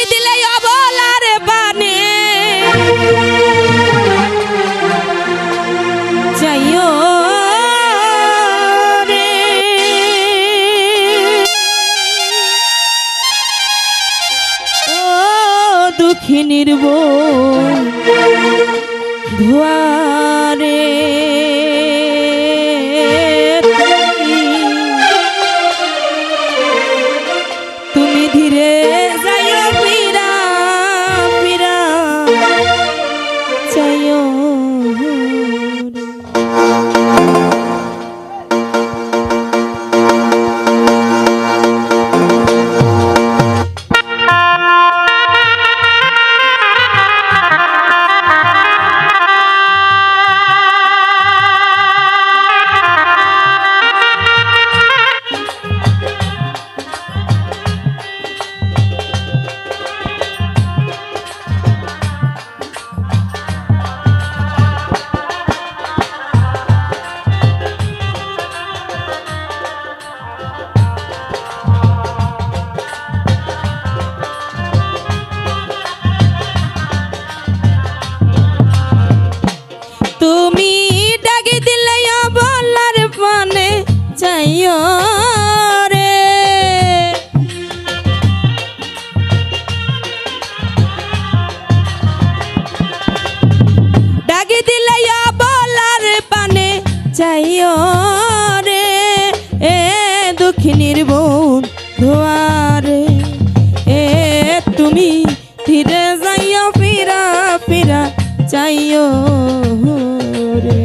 ডাকি দিলে অবলার বানে যাইও দুঃখিনীর বোন ধোয়ারে দুঃখিনীর বোন ধোয়ারে এ, তুমি ফিরে যাইও, ফিরা ফিরা চাইও রে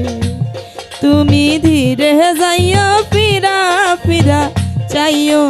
তুমি ধীরে যাইও, ফিরা ফিরা চাইও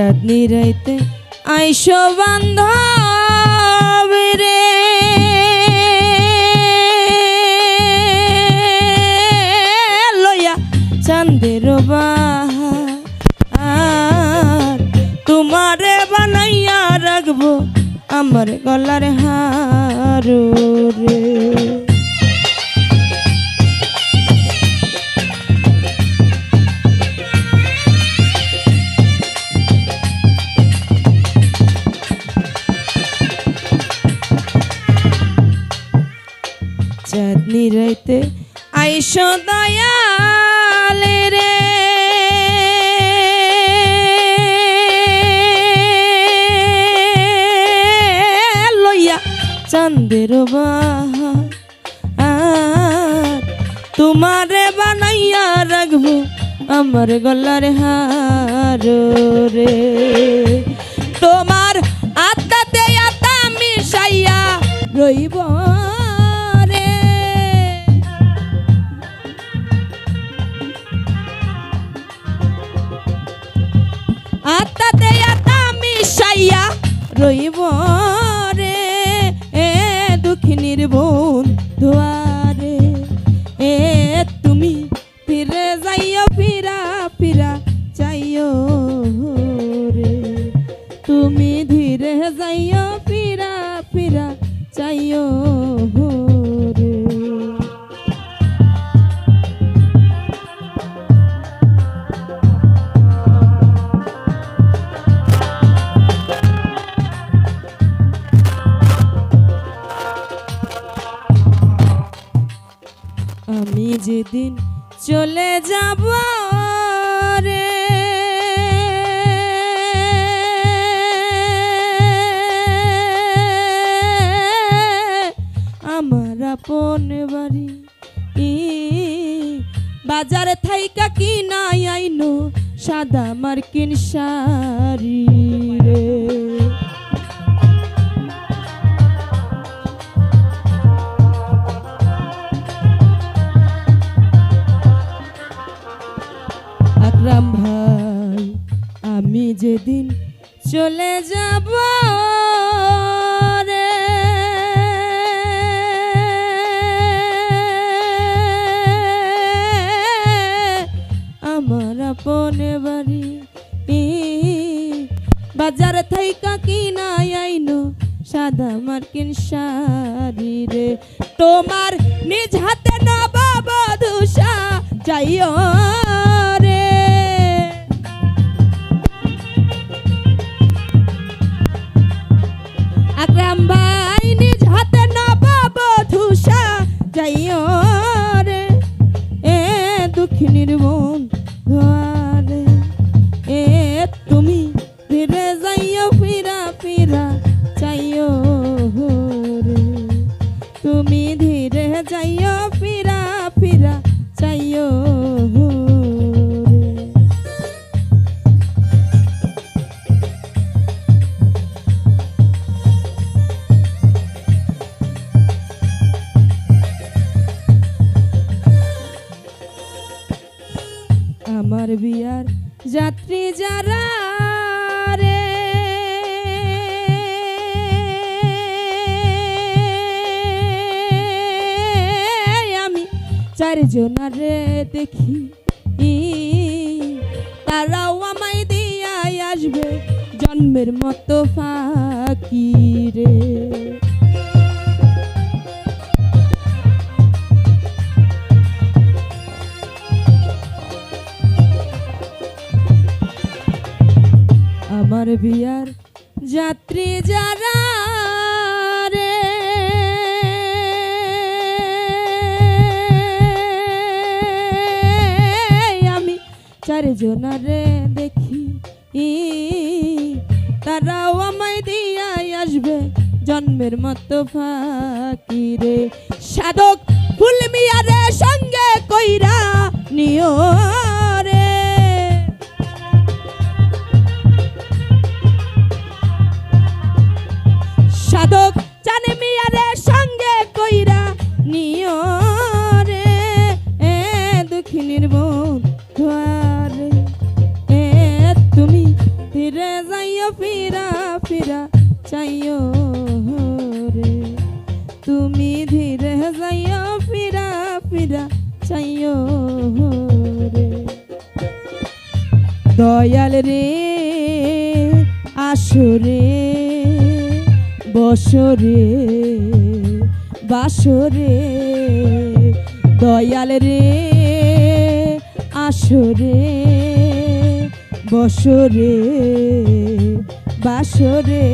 চাঁদনি রাইতে আইসো বান্ধব রে লইয়া চাঁদের বাহার তোমারে বানাইয়া রাখব আমার গলার হার রে রাইতে আইসো দয়াল রে। লইয়া চাঁদের বাহার। তোমারে বানাইয়া রাখব আমার গলার হার রে। তোমার আত্মাতে আত্মা মিশাইয়া রইব রইব যেদিন চলে যাব রে। আমার আপন বাড়ি বাজারে থাইকা কি নাই আইনো সাদা মার্কিন শাড়ি। আকরাম ভাই, আমি যেদিন চলে যাব রে। আমার আপনে বাড়ি বাজার থাইকা কিনাই আইনো সাদা মার্কিন শাড়ি রে। তোমার নিজ হাতে নবাব দুষা, যাইও। রে চারজনারে দেখি। তারাও আমায় দিয়াই আসবে জন্মের মতো ফাঁকি রে। আমার বিয়ার যাত্রী যারা চারজনারে দেখি। ই, তারাও আমায় দিয়া আসবে জন্মের মতো ফাঁকি রে। সাধক ফুলমিয়ারে সঙ্গে কইরা নিও। দয়াল রে আসরে বসরে বাসরে দয়াল রে আসরে বসরে বাসরে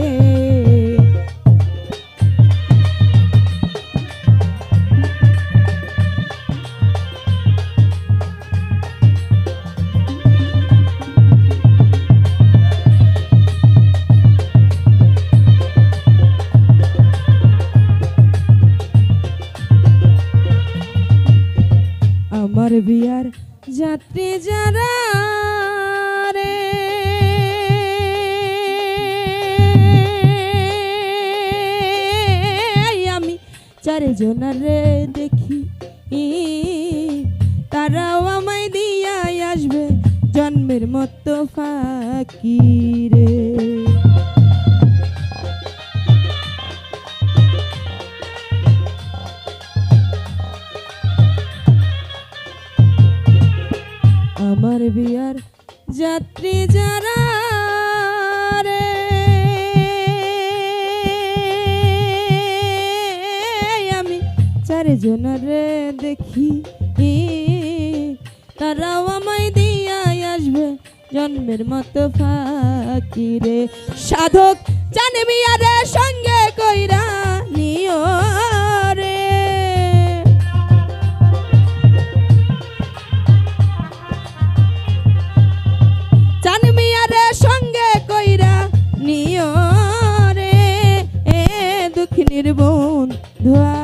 বিয়ার যাত্রী যারা রে। আমি চারজনারে দেখি। তারাও আমায় দিয়াই আসবে জন্মের মতো ফাঁকি রে। আমার বিয়ার যাত্রী যারা রে। আমি দেখি, তারাও আমায় দিয়াই আসবে জন্মের মতো ফাঁকি রে। সাধক জানবি মিয়ারে সঙ্গে কইরা নিও। কইরা নিও রে এ দুঃখিনীর বোন ধোয়ারে